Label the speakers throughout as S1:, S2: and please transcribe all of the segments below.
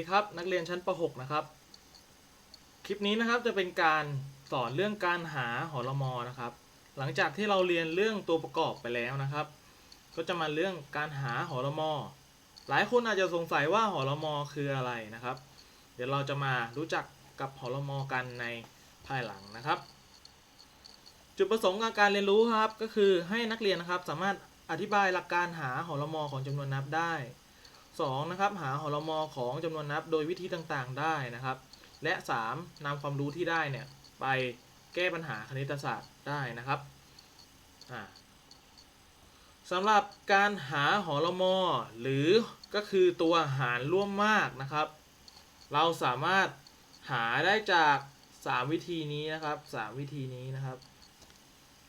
S1: ดีครับ นักเรียนชั้นประ6นะครับ คลิปนี้นะครับจะเป็นการสอนเรื่องการหาหอรมอนะครับ หลังจากที่เราเรียนเรื่องตัวประกอบไปแล้วนะครับ ก็จะมาเรื่องการหาหอรมอ หลายคนอาจจะสงสัยว่าหอรมอคืออะไรนะครับ เดี๋ยวเราจะมารู้จักกับหอรมอกันในภายหลังนะครับ จุดประสงค์ของการเรียนรู้ครับ ก็คือให้นักเรียนนะครับสามารถอธิบายหลักการหาหอรมอของจำนวนนับได้ 2. นะครับหาหอรมอของจำนวนนับโดยวิธีต่างๆได้นะครับ และ 3. นำความรู้ที่ได้เนี่ยไปแก้ปัญหาคณิตศาสตร์ได้นะครับอ่าสำหรับการหาหอรมอหรือก็คือตัวหารร่วมมากนะครับ เราสามารถหาได้จาก 3 วิธีนี้นะครับ 3 วิธีนี้นะครับ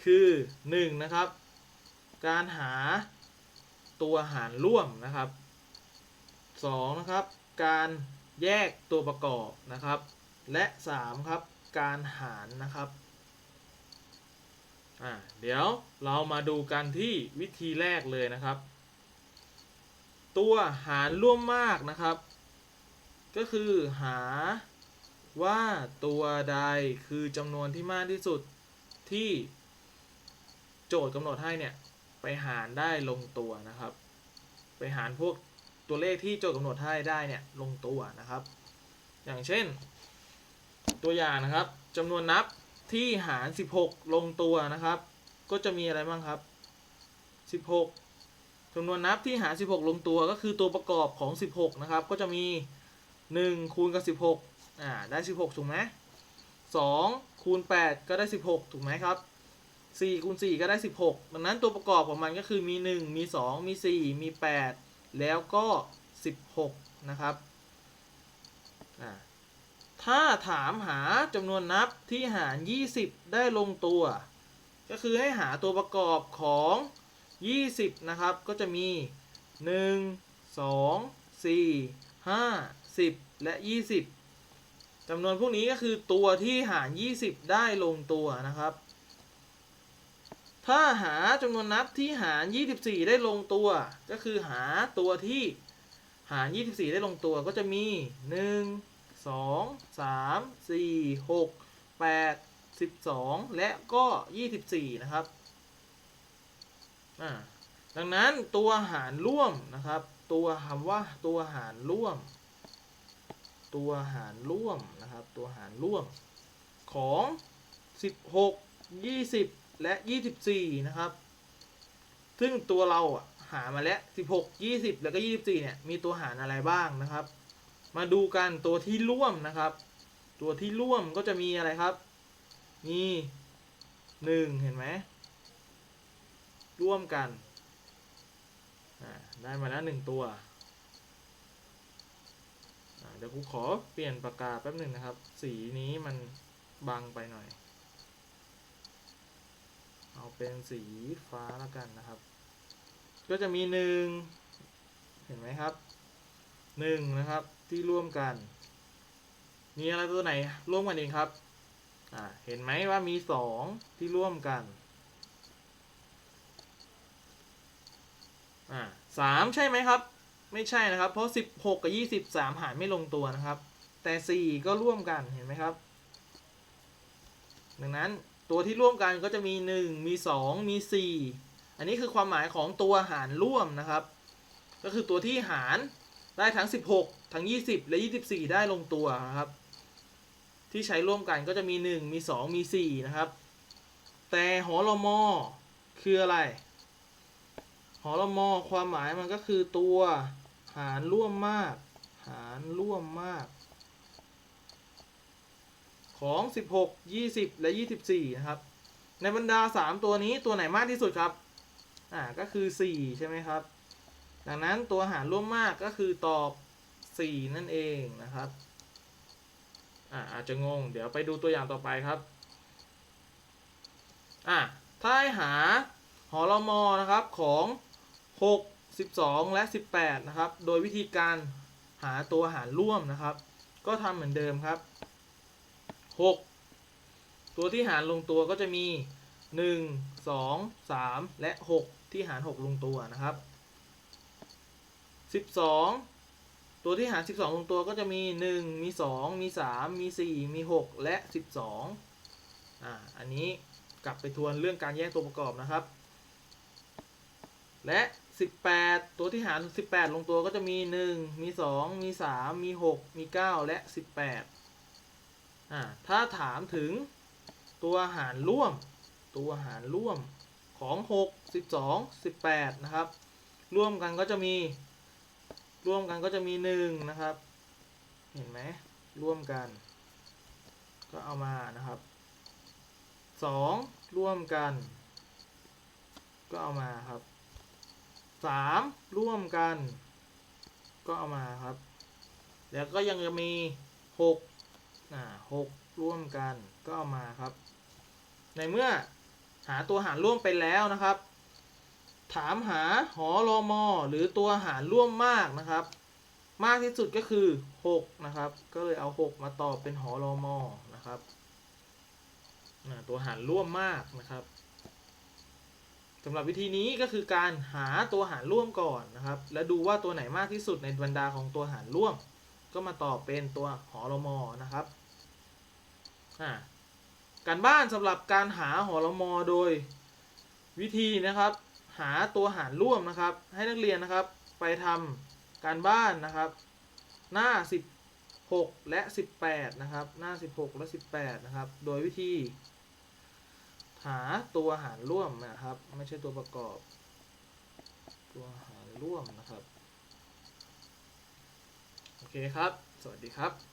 S1: คือ 1. นะครับ การหาตัวหารร่วมนะครับ 2. นะครับการแยกตัวประกอบนะครับ และ 3. ครับการหารนะครับอ่าเดี๋ยวเรามาดูกันที่วิธีแรกเลยนะครับ ตัวหารร่วมมากนะครับ ก็คือหาว่าตัวใดคือจำนวนที่มากที่สุดที่โจทย์กำหนดให้เนี่ยไปหารได้ลงตัวนะครับ ไปหารพวก ตัวเลขที่โจทย์กำหนดให้ได้เนี่ยลงตัวนะครับ อย่างเช่น ตัวอย่างนะครับจำนวนนับที่หาร 16 ลงตัวนะครับ ก็จะมีอะไรบ้างครับ 16จำนวนนับที่หาร 16 ลงตัวก็คือตัวประกอบของ 16 นะครับ ก็จะมี 1 คูณกับ 16อ่าได้ 16 ถูกไหม2คูณ 8 ก็ได้ 16 ถูกไหมครับ4คูณ4ก็ได้ 16 ดังนั้นตัวประกอบของมันก็คือมี 1 มี 2 มี 4 มี 8 แล้วก็ 16 นะครับ ถ้าถามหาจำนวนนับที่หาร 20 ได้ลงตัว ก็คือให้หาตัวประกอบของ 20 นะครับ ก็จะมี 1 2 4 5 10 และ 20จำนวนพวกนี้ก็คือตัวที่หาร 20 ได้ลงตัวนะครับ ถ้าหาจำนวนนับที่หาร 24 ได้ลงตัว ก็คือหาตัวที่หาร 24 ได้ลงตัวก็จะมี 1 2 3 4 6 8 12 และก็ 24 นะครับดังนั้นตัวหารร่วมนะครับ ตัวคำว่าตัวหารร่วม ตัวหารร่วมนะครับ ตัวหารร่วมของ 16 20 และ 24 นะครับ ซึ่งตัวเราหามาแล้ว 16 20 แล้วก็ 24 เนี่ย มีตัวหารอะไรบ้างนะครับ มาดูกันตัวที่ร่วมนะครับ ตัวที่ร่วมก็จะมีอะไรครับ มีหนึ่งเห็นไหม ร่วมกัน ได้มาแล้วหนึ่งตัวเดี๋ยวครูขอเปลี่ยนปากกาแป๊บหนึ่งนะครับ สีนี้มันบังไปหน่อย เอาเป็นสีฟ้าแล้วกันนะครับ ก็จะมีหนึ่งเห็นไหมครับหนึ่งนะครับที่ร่วมกัน มีอะไรตัวไหนร่วมกันเองครับอ่าเห็นไหมว่ามีสองที่ร่วมกันอ่าสามใช่ไหมครับ ไม่ใช่นะครับ เพราะสิบหกกับยี่สิบสามหารไม่ลงตัวนะครับ แต่สี่ก็ร่วมกันเห็นไหมครับ ดังนั้น ตัวที่ร่วมกันก็จะมีหนึ่งมีสองมีสี่อันนี้คือความหมายของตัวหารร่วมนะครับ ก็คือตัวที่หารได้ทั้ง 16 ทั้ง 20 และ 24 ได้ลงตัวนะครับ ที่ใช้ร่วมกันก็จะมี 1 มี 2 มี 4 นะครับ แต่หอรมอคืออะไร หอรมอความหมายมันก็คือตัวหารร่วมมาก หารร่วมมาก ของ 16 20 และ 24 นะครับ ในบรรดา 3 ตัวนี้ตัวไหนมากที่สุดครับ อ่า ก็คือ 4 ใช่ไหมครับ ดังนั้นตัวหารร่วมมากก็คือตอบ 4 นั่นเองนะครับ อ่า อาจจะงง เดี๋ยวไปดูตัวอย่างต่อไปครับ อ่า ถ้าให้หาหอรมอนะครับของ 6 12 และ 18 นะครับ โดยวิธีการหาตัวหารร่วมนะครับ ก็ทำเหมือนเดิมครับ 6ตัวที่หารลงตัวก็จะมี1 2 3และ6ที่หาร6ลงตัวนะครับ12ตัวที่หาร12ลงตัวก็จะมี1มี2มี3มี4มี6และ12อ่าอันนี้กลับไปทวนเรื่องการแยกตัวประกอบนะครับ และ 18 ตัวที่หาร 18 ลงตัวก็จะมี 1 มี 2 มี 3 มี 6 มี 9 และ 18 อ่าถ้าถามถึงตัวหารร่วม ตัวหารร่วมของ 6 12 18 นะครับ ร่วมกันก็จะมี ร่วมกันก็จะมี 1 นะครับ เห็นไหมร่วมกัน ก็เอามานะครับ 2 ร่วมกัน ก็เอามาครับ 3 ร่วมกัน ก็เอามาครับ แล้วก็ยังจะมี 6 6ร่วมกันก็มาครับ ในเมื่อหาตัวหารร่วมไปแล้วนะครับ ถามหาหอรอมอหรือตัวหารร่วมมากนะครับ มากที่สุดก็คือ 6 นะครับ ก็เลยเอา 6 มาตอบเป็นหอรอมอนะครับตัวหารร่วมมากนะครับสำหรับวิธีนี้ก็คือการหาตัวหารร่วมก่อนนะครับ และดูว่าตัวไหนมากที่สุดในบรรดาของตัวหารร่วม ก็มาตอบเป็นตัวหอรมอนะครับ การบ้านสำหรับการหาหอรมอโดยวิธีนะครับ หาตัวหารร่วมนะครับ ให้นักเรียนนะครับ ไปทำการบ้านนะครับ หน้า 16 และ 18 นะครับ หน้า 16 และ 18 นะครับ โดยวิธี หาตัวหารร่วมนะครับ ไม่ใช่ตัวประกอบ ตัวหารร่วมนะครับ โอเคครับ สวัสดีครับ